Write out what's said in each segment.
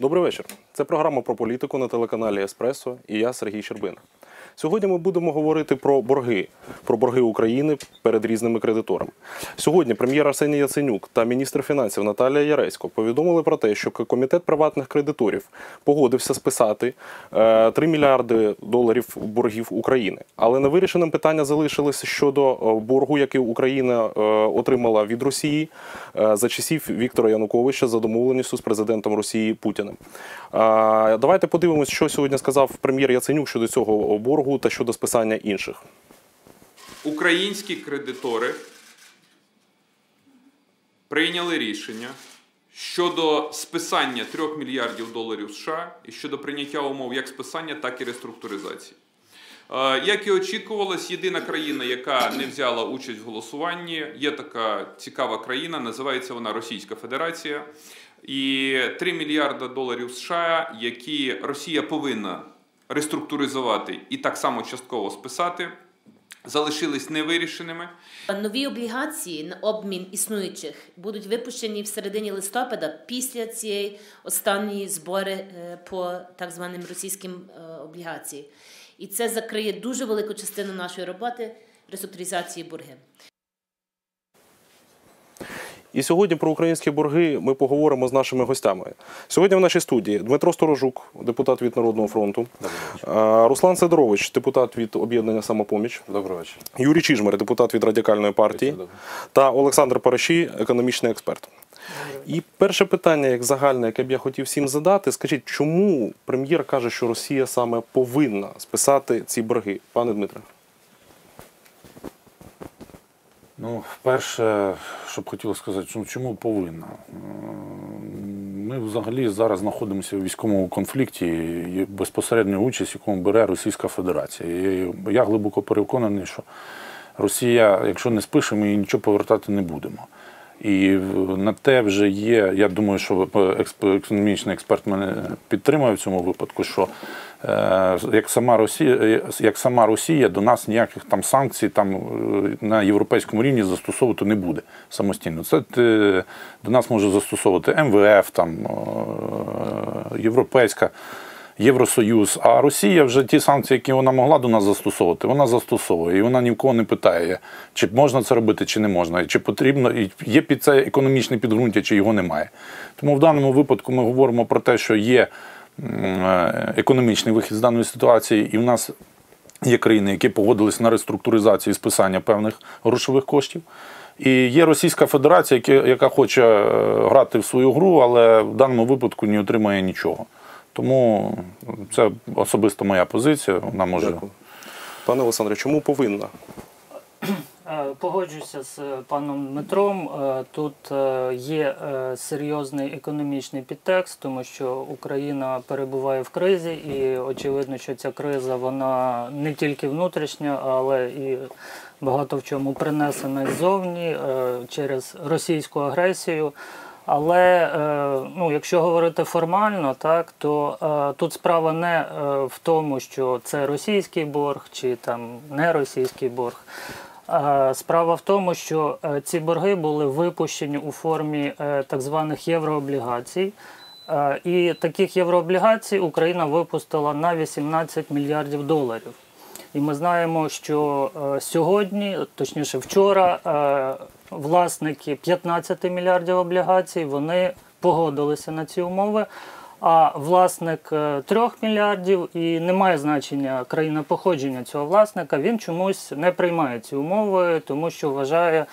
Добрий вечір. Це програма про політику на телеканалі Еспресо і я Сергій Щербина. Сьогодні ми будемо говорити про борги, про борги України перед різними кредиторами. Сьогодні прем'єр Арсеній Яценюк та міністр фінансів Наталія Яресько повідомили про те, що комітет приватних кредиторів погодився списати е, 3 мільярди доларів боргів України. Але невирішеним питання залишилося щодо е, боргу, який Україна е, отримала від Росії е, за часів Віктора Януковича за домовленістю з президентом Росії Путіним. Е, Давайте подивимось, що сьогодні сказав прем'єр Яценюк щодо цього боргу та щодо списання інших. Українські кредитори прийняли рішення щодо списання 3 мільярдів доларів США і щодо прийняття умов як списання, так і реструктуризації. Е, Як і очікувалось, єдина країна, яка не взяла участь в голосуванні, є така цікава країна, називається вона Російська Федерація. І 3 мільярда доларів США, які Росія повинна реструктуризувати і так само частково списати, залишились невирішеними. Нові облігації на обмін існуючих будуть випущені в середині листопада після цієї останньої збори е, по так званим російським е, облігаціям. І це закриє дуже велику частину нашої роботи реструктуризації борги. І сьогодні про українські борги ми поговоримо з нашими гостями. Сьогодні в нашій студії Дмитро Сторожук, депутат від Народного фронту, Руслан Сидорович, депутат від об'єднання Самопоміч, Добрий вечір. Юрій Чижмер, депутат від радикальної партії, та Олександр Параші, економічний експерт. І перше питання, як загальне, яке б я хотів всім задати, скажіть, чому прем'єр каже, що Росія саме повинна списати ці борги, пане Дмитре? Ну, вперше, що б хотілося сказати, ну, чому повинна? Ми взагалі зараз знаходимося у військовому конфлікті, і безпосередню участь, якому бере Російська Федерація. І я глибоко переконаний, що Росія, якщо не спише, ми нічого повертати не будемо. І на те вже є. Я думаю, що експ- економічний експерт мене підтримує в цьому випадку, що е, як сама Росія, е, як сама Росія до нас ніяких там санкцій там е, на європейському рівні застосовувати не буде самостійно. Це е, до нас може застосовувати МВФ, там е, європейська. Євросоюз, а Росія вже ті санкції, які вона могла до нас застосовувати, вона застосовує. І вона ні в кого не питає, чи можна це робити, чи не можна, чи потрібно, і є під це економічне підґрунтя, чи його немає. Тому в даному випадку ми говоримо про те, що є е, економічний вихід з даної ситуації, і в нас є країни, які погодились на реструктуризацію і списання певних грошових коштів. І є Російська Федерація, яка, яка хоче е, грати в свою гру, але в даному випадку не отримає нічого. Тому це особисто моя позиція. Вона може Дякую. Пане Олександре, чому повинна? Е, Погоджуюся з е, паном Дмитром. Е, Тут є серйозний економічний підтекст, тому що Україна перебуває в кризі, і очевидно, що ця криза вона не тільки внутрішня, але і багато в чому принесена ззовні через російську агресію. Але е, ну, якщо говорити формально, так то е, тут справа не е, в тому, що це російський борг чи там не російський борг. Справа в тому, що ці борги були випущені у формі так званих єврооблігацій. І таких єврооблігацій Україна випустила на 18 мільярдів доларів. І ми знаємо, що сьогодні, точніше вчора, власники 15 мільярдів облігацій вони погодилися на ці умови. А власник е, 3 мільярдів і немає значення країна походження цього власника, він чомусь не приймає ці умови, тому що вважає,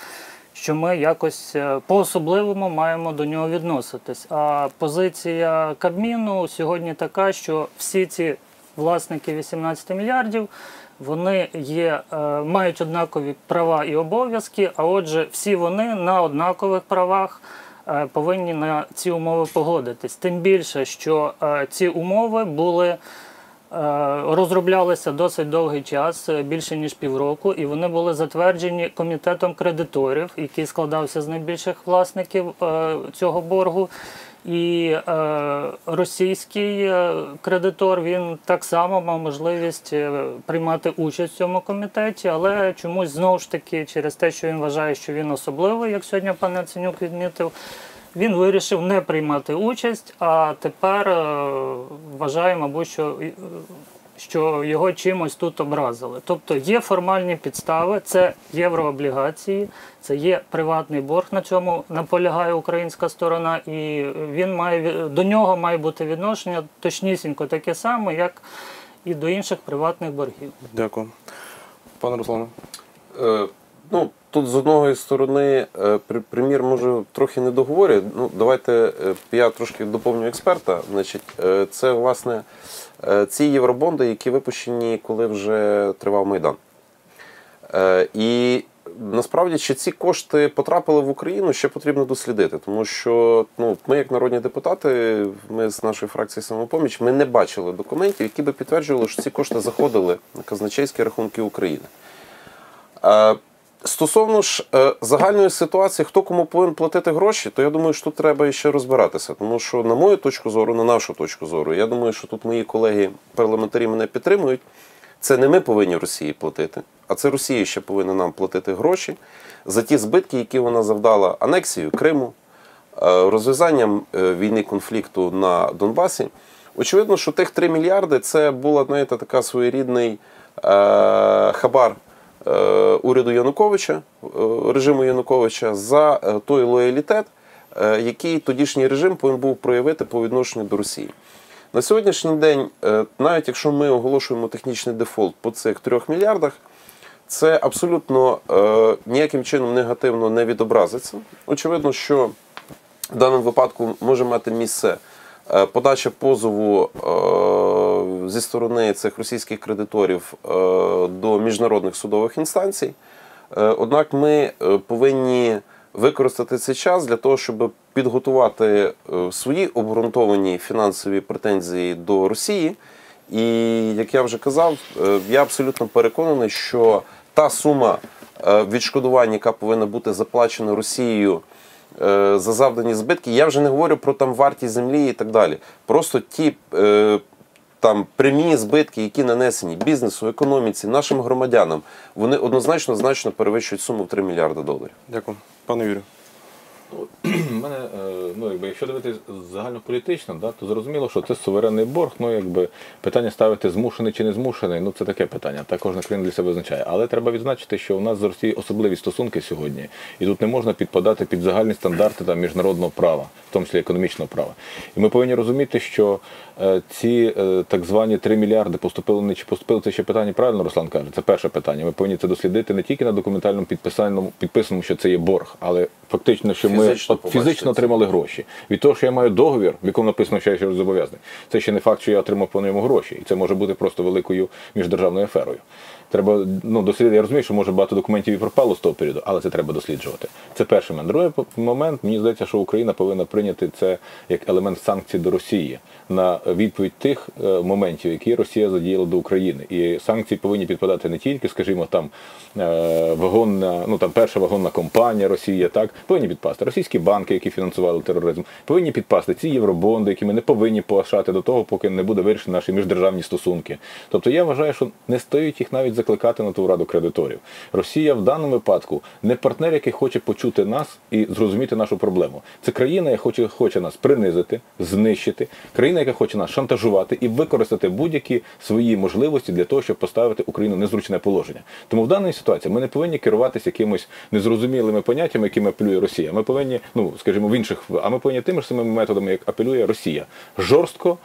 що ми якось е, по-особливому маємо до нього відноситись. А позиція Кабміну сьогодні така, що всі ці власники 18 мільярдів. Вони є, е, мають однакові права і обов'язки, а отже, всі вони на однакових правах е, повинні на ці умови погодитись. Тим більше, що е, ці умови були розроблялися досить довгий час, більше ніж півроку, і вони були затверджені комітетом кредиторів, який складався з найбільших власників цього боргу. І е, російський е, кредитор він так само мав можливість е, приймати участь в цьому комітеті, але чомусь знову ж таки через те, що він вважає, що він особливий, як сьогодні пан Яценюк відмітив, Він вирішив не приймати участь, а тепер е, вважає, мабуть, що, що його чимось тут образили. Тобто є формальні підстави, це єврооблігації, це є приватний борг. На цьому наполягає українська сторона, і він має до нього має бути відношення точнісінько таке саме, як і до інших приватних боргів. Дякую. Пане Руслане. Е, ну, тут з одної сторони, е, пр- прем'єр може трохи не договорює. Ну, давайте е, я трошки доповню експерта. Значить, е, це власне ці євробонди, які випущені, коли вже тривав Майдан. Е, І насправді, чи ці кошти потрапили в Україну, ще потрібно дослідити, тому що ну, ми, як народні депутати, ми з нашої фракції самопоміч, ми не бачили документів, які би підтверджували, що ці кошти заходили на казначейські рахунки України. Стосовно ж е, загальної ситуації, хто кому повинен платити гроші, то я думаю, що тут треба ще розбиратися. Тому що, на мою точку зору, на нашу точку зору, я думаю, що тут мої колеги парламентарі мене підтримують. Це не ми повинні Росії платити, а це Росія ще повинна нам платити гроші за ті збитки, які вона завдала анексією Криму, е, розв'язанням е, війни конфлікту на Донбасі. Очевидно, що тих 3 мільярди це була знаєте, така своєрідний хабар уряду Януковича, е, режиму Януковича за е, той лоялітет, е, який тодішній режим повинен був проявити по відношенню до Росії. На сьогоднішній день, е, навіть якщо ми оголошуємо технічний дефолт по цих 3 мільярдах, це абсолютно е, ніяким чином негативно не відобразиться. Очевидно, що в даному випадку може мати місце е, подача позову е, зі сторони цих російських кредиторів е, до міжнародних судових інстанцій. Е, Однак ми е, повинні використати цей час для того, щоб підготувати свої обґрунтовані фінансові претензії до Росії. І як я вже казав, я абсолютно переконаний, що та сума відшкодування, яка повинна бути заплачена Росією за завдані збитки, я вже не говорю про там вартість землі і так далі. Просто ті е, там прямі збитки, які нанесені бізнесу, економіці, нашим громадянам, вони однозначно значно перевищують суму в 3 мільярди доларів. Дякую. Пане Юрію. У мене, е, ну, якби, якщо дивитися загальнополітично, да, то зрозуміло, що це суверенний борг. Ну, якби питання ставити змушений чи не змушений, ну це таке питання. Так кожна країна для себе визначає. Але треба відзначити, що у нас з Росією особливі стосунки сьогодні, і тут не можна підпадати під загальні стандарти там, міжнародного права, в тому числі економічного права. І ми повинні розуміти, що ці е, так звані 3 мільярди поступили не чи поступили, це ще питання правильно, Руслан каже. Це перше питання. Ми повинні це дослідити не тільки на документальному підписаному підписаному, що це є борг, але фактично, що ми Фізично ми фізично отримали гроші. Від того, що я маю договір, в якому написано, що я ще зобов'язаний, це ще не факт, що я отримав по ньому гроші. І це може бути просто великою міждержавною аферою. Треба ну, дослідити. Я розумію, що може багато документів і пропало з того періоду, але це треба досліджувати. Це перший момент. Другий момент, мені здається, що Україна повинна прийняти це як елемент санкцій до Росії на відповідь тих е, моментів, які Росія задіяла до України. І санкції повинні підпадати не тільки, скажімо, там е, вагонна, ну там перша вагонна компанія Росія, так повинні підпасти російські банки, які фінансували тероризм, повинні підпасти ці євробонди, які ми не повинні погашати до того, поки не буде вирішені наші міждержавні стосунки. Тобто я вважаю, що не стоїть їх навіть закликати на ту раду кредиторів. Росія в даному випадку не партнер, який хоче почути нас і зрозуміти нашу проблему. Це країна, яка хоче, хоче нас принизити, знищити, країна, яка хоче нас шантажувати і використати будь-які свої можливості для того, щоб поставити Україну незручне положення. Тому в даній ситуації ми не повинні керуватися якимось незрозумілими поняттями, якими апелює Росія. Ми повинні, ну скажімо, в інших, а ми повинні тими ж самими методами, як апелює Росія, жорстко.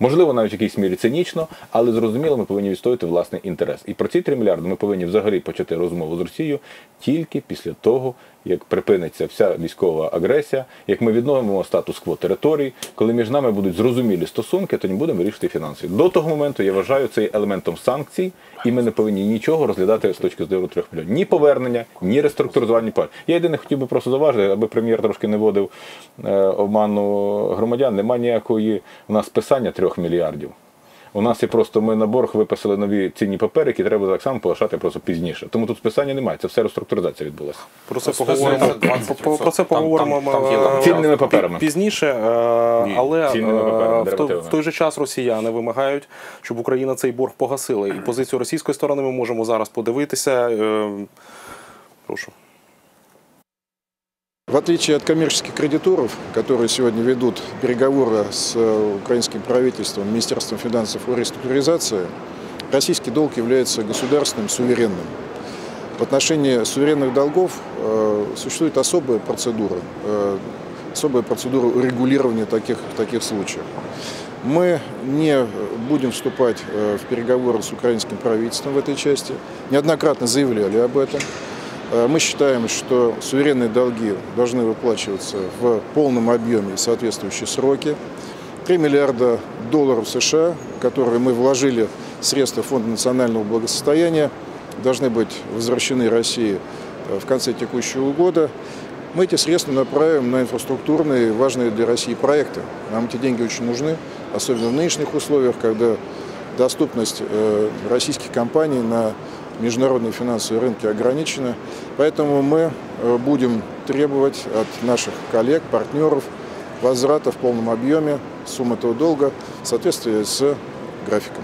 Можливо, навіть в якійсь мірі цинічно, але зрозуміло, ми повинні відстояти власний інтерес. І про ці 3 мільярди ми повинні взагалі почати розмову з Росією тільки після того, як припиниться вся військова агресія, як ми відновимо статус-кво територій, коли між нами будуть зрозумілі стосунки, тоді будемо вирішити фінансові. До того моменту я вважаю це елементом санкцій, і ми не повинні нічого розглядати з точки зору трьох мільйонів. Ні повернення, ні реструктуризувальні пар. Я єдине хотів би просто заважити, аби прем'єр трошки не вводив е, обману громадян. Немає ніякої у нас списання трьох мільярдів. У нас є просто ми на борг виписали нові цінні папери, які треба так само погашати просто пізніше. Тому тут списання немає. Це все реструктуризація відбулася. Про це поговоримо. Про, це поговоримо е, Цінними паперами. пізніше, е, але е, в, той, же час росіяни вимагають, щоб Україна цей борг погасила. І позицію російської сторони ми можемо зараз подивитися. Прошу. В отличие от коммерческих кредиторов, которые сегодня ведут переговоры с э, украинским правительством, Министерством финансов о реструктуризации, российский долг является государственным, суверенным. В отношении суверенных долгов э, существует особая процедура, э, особая процедура урегулирования таких, таких случаев. Мы не будем вступать э, в переговоры с украинским правительством в этой части. Неоднократно заявляли об этом. Э, Мы считаем, что суверенные долги должны выплачиваться в полном объеме в соответствующие сроки. 3 миллиарда долларов США, которые мы вложили в средства Фонда национального благосостояния, должны быть возвращены России э, в конце текущего года. Мы эти средства направим на инфраструктурные, важные для России проекты. Нам эти деньги очень нужны, особенно в нынешних условиях, когда доступность э, российских компаний на международные финансовые рынки ограничена. Поэтому мы э, будем требовать от наших коллег, партнеров возврата в полном объеме суммы этого долга в соответствии с графиком.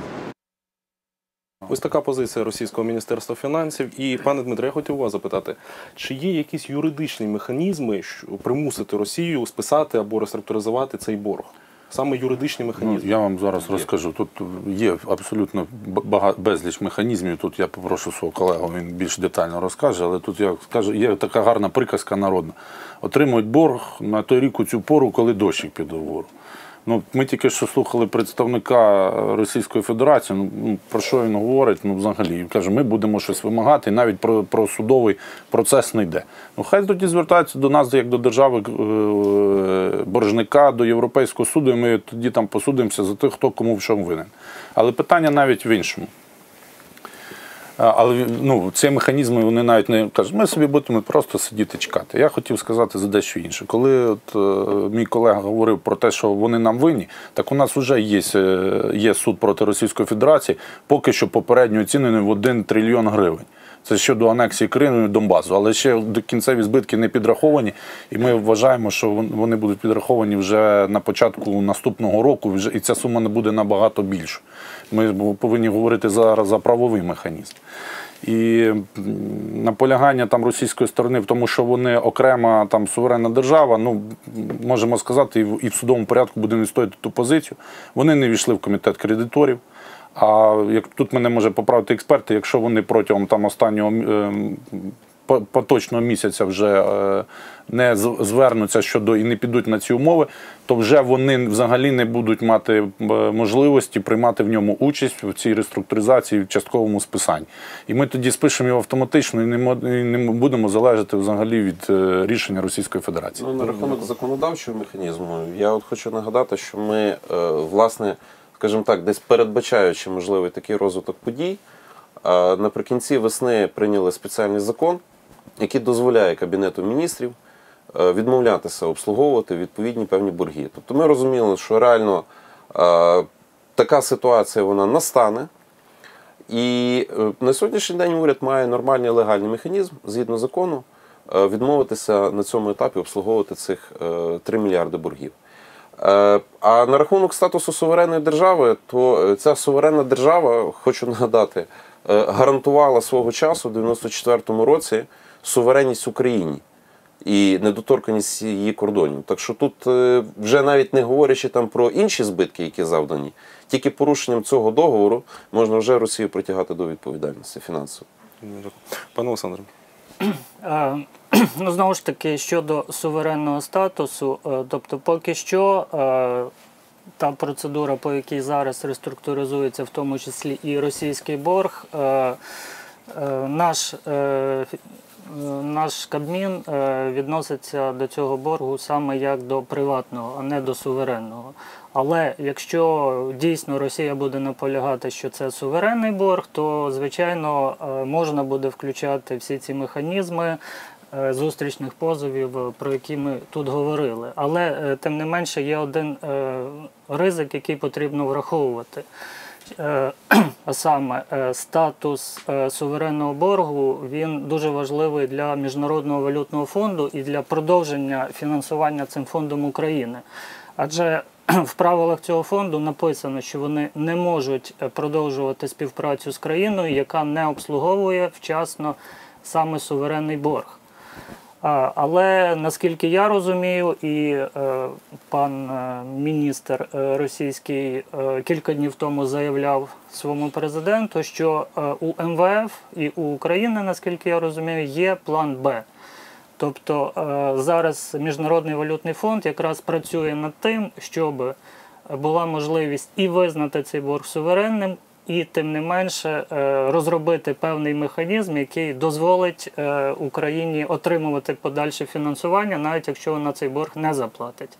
Ось така позиція Російського міністерства фінансів. І пане Дмитре, я хотів вас запитати, чи є якісь юридичні механізми, що примусити Росію списати або реструктуризувати цей борг? Саме юридичні Ну, механізми. я вам зараз розкажу. Тут є абсолютно безліч механізмів. Тут я попрошу свого колегу, він більш детально розкаже, але тут я скажу, є така гарна приказка народна. Отримують борг на той рік у цю пору, коли дощик піде вгору. Ну, ми тільки що слухали представника Російської Федерації. Ну, ну, про що він говорить? Ну, взагалі, каже, ми будемо щось вимагати, і навіть про, про судовий процес не йде. Ну, хай тоді звертаються до нас, як до держави е, боржника, до Європейського суду, і ми тоді там посудимося за тих, хто кому в чому винен. Але питання навіть в іншому. Але ну, ці механізми вони навіть не кажуть, ми собі будемо просто сидіти чекати. Я хотів сказати за дещо інше. Коли от, е, мій колега говорив про те, що вони нам винні, так у нас вже є, е, є суд проти Російської Федерації, поки що попередньо оцінений в 1 трильйон гривень. Це щодо анексії Криму і Донбасу, але ще кінцеві збитки не підраховані, і ми вважаємо, що вони будуть підраховані вже на початку наступного року, і ця сума не буде набагато більшою. Ми повинні говорити зараз за правовий механізм. І наполягання там російської сторони в тому, що вони окрема там суверенна держава, ну можемо сказати, і в судовому порядку будемо відстояти ту позицію. Вони не війшли в комітет кредиторів. А як тут мене може поправити експерти, якщо вони протягом там останнього ем, поточного місяця вже е, не звернуться щодо і не підуть на ці умови, то вже вони взагалі не будуть мати е, можливості приймати в ньому участь в цій реструктуризації в частковому списанні. І ми тоді спишемо його автоматично і не, мо- будемо залежати взагалі від е, рішення Російської Федерації. Ну, на рахунок законодавчого механізму, я от хочу нагадати, що ми, власне, скажімо так, десь передбачаючи можливий такий розвиток подій, наприкінці весни прийняли спеціальний закон, який дозволяє Кабінету міністрів е, відмовлятися обслуговувати відповідні певні борги. Тобто ми розуміли, що реально така ситуація вона настане. І е, на сьогоднішній день уряд має нормальний легальний механізм згідно закону е, відмовитися на цьому етапі обслуговувати цих е, 3 мільярди боргів. Е, А на рахунок статусу суверенної держави, то е, ця суверенна держава, хочу нагадати, е, гарантувала свого часу в 94-му році суверенність Україні і недоторканість її кордонів. Так що тут вже навіть не говорячи там про інші збитки, які завдані, тільки порушенням цього договору можна вже Росію притягати до відповідальності фінансової. Пане Олександре. Ну, знову ж таки, щодо суверенного статусу, е, тобто, поки що е, та процедура, по якій зараз реструктуризується, в тому числі і російський борг, е, наш, наш Кабмін відноситься до цього боргу саме як до приватного, а не до суверенного. Але якщо дійсно Росія буде наполягати, що це суверенний борг, то звичайно можна буде включати всі ці механізми зустрічних позовів, е, про які ми тут говорили. Але е, тим не менше є один е, ризик, який потрібно враховувати. Е, А саме е, статус е, суверенного боргу він дуже важливий для Міжнародного валютного фонду і для продовження фінансування цим фондом України. Адже в правилах цього фонду написано, що вони не можуть е, продовжувати співпрацю з країною, яка не обслуговує вчасно саме суверенний борг. Але наскільки я розумію, і е, пан е, міністр е, російський кілька днів тому заявляв своєму президенту, що у МВФ і у України, наскільки я розумію, є план Б. Тобто зараз Міжнародний валютний фонд якраз працює над тим, щоб була можливість і визнати цей борг суверенним, і тим не менше е, розробити певний механізм, який дозволить е, Україні отримувати подальше фінансування, навіть якщо вона цей борг не заплатить.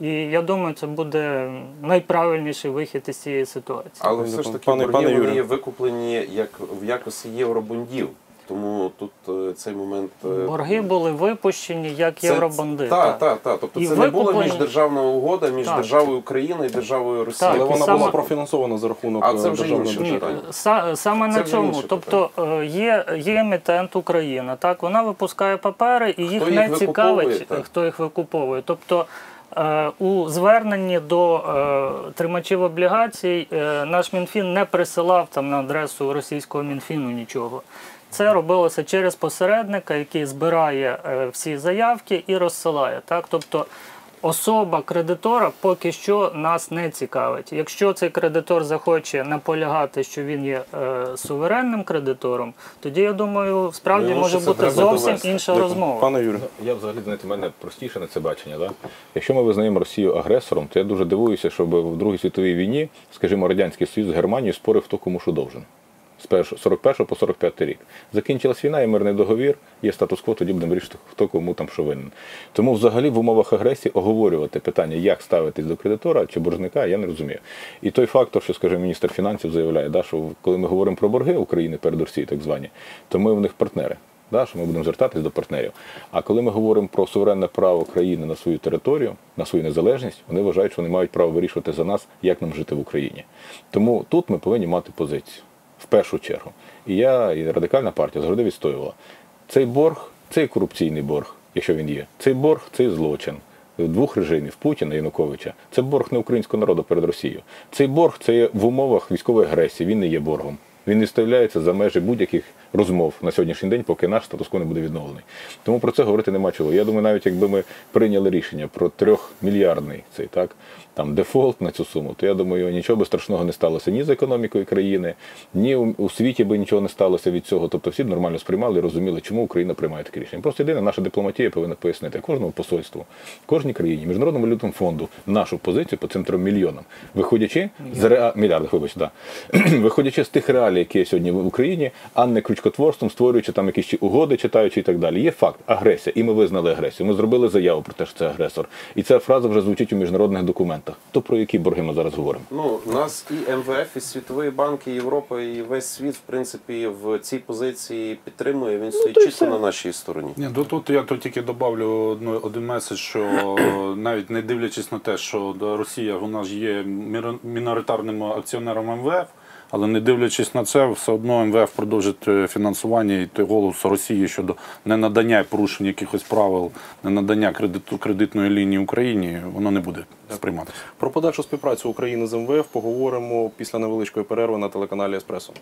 І я думаю, це буде найправильніший вихід із цієї ситуації. Але все ж таки Пане- борги пане вони є викуплені як в якості євробондів. Тому тут е, цей момент е, Борги були випущені як це- євробонди. Так, так, так. Тобто І це не була міждержавна угода між Так. державою Україна і державою Росія. Так, Але вона саме- була профінансована за рахунок А це е, вже державного інше бюджету. питання. Са- Саме Це на цьому. Тобто є, є емітент Україна, так вона випускає папери, і їх їх не викуповує, цікавить, так. хто їх викуповує. Тобто у зверненні до е, тримачів облігацій е, наш Мінфін не присилав там на адресу російського Мінфіну нічого. Це робилося через посередника, який збирає е, всі заявки і розсилає. Так? Тобто особа кредитора поки що нас не цікавить. Якщо цей кредитор захоче наполягати, що він є е, суверенним кредитором, тоді я думаю, справді Ну, може бути зовсім довести. інша Дякую. розмова. Пане Юрію. Я взагалі знаєте, в мене простіше на це бачення. Да? Якщо ми визнаємо Росію агресором, то я дуже дивуюся, щоб в Другій світовій війні, скажімо, Радянський Союз з Германією спорив, хто кому що довжен. З 41 по 45 рік. Закінчилась війна, є мирний договір, є статус-кво, тоді будемо вирішити, хто кому там що винен. Тому взагалі в умовах агресії оговорювати питання, як ставитись до кредитора чи боржника, я не розумію. І той фактор, що, скажімо, міністр фінансів заявляє, да, що коли ми говоримо про борги України перед Росією, так звані, то ми в них партнери. Да, що ми будемо звертатись до партнерів. А коли ми говоримо про суверенне право країни на свою територію, на свою незалежність, вони вважають, що вони мають право вирішувати за нас, як нам жити в Україні. Тому тут ми повинні мати позицію в першу чергу. І я, і радикальна партія завжди відстоювала. Цей борг це корупційний борг, якщо він є. Цей борг це злочин. Двох режимів Путіна і Януковича. Це борг не українського народу перед Росією. Цей борг це є в умовах військової агресії. Він не є боргом. Він не вставляється за межі будь-яких розмов на сьогоднішній день, поки наш статус-кво не буде відновлений. Тому про це говорити нема чого. Я думаю, навіть якби ми прийняли рішення про трьохмільярдний цей так там дефолт на цю суму, то я думаю, нічого би страшного не сталося ні з економікою країни, ні у, світі би нічого не сталося від цього. Тобто всі б нормально сприймали і розуміли, чому Україна приймає таке рішення. Просто єдине, наша дипломатія повинна пояснити кожному посольству, кожній країні, міжнародному валютному фонду нашу позицію по цим трьом мільйонам, виходячи з ре... мільярдах, вибач, да. виходячи з тих реалій, які є сьогодні в Україні, а не крючкотворством, створюючи там якісь угоди, читаючи і так далі. Є факт агресія, і ми визнали агресію. Ми зробили заяву про те, що це агресор. І ця фраза вже звучить у міжнародних документах. То про які борги ми зараз говоримо? Ну, нас і МВФ, і Світовий банк, і Європа, і весь світ, в принципі, в цій позиції підтримує. Він стоїть чисто на нашій стороні. Ні, до тут я тут тільки добавлю одну, один меседж, що навіть не дивлячись на те, що Росія вона ж є міноритарним акціонером МВФ, але не дивлячись на це, все одно МВФ продовжить е, фінансування і той голос Росії щодо ненадання і порушення якихось правил, ненадання кредиту кредитної лінії Україні, воно не буде сприйматися. Про подальшу співпрацю України з МВФ поговоримо після невеличкої перерви на телеканалі Еспресо.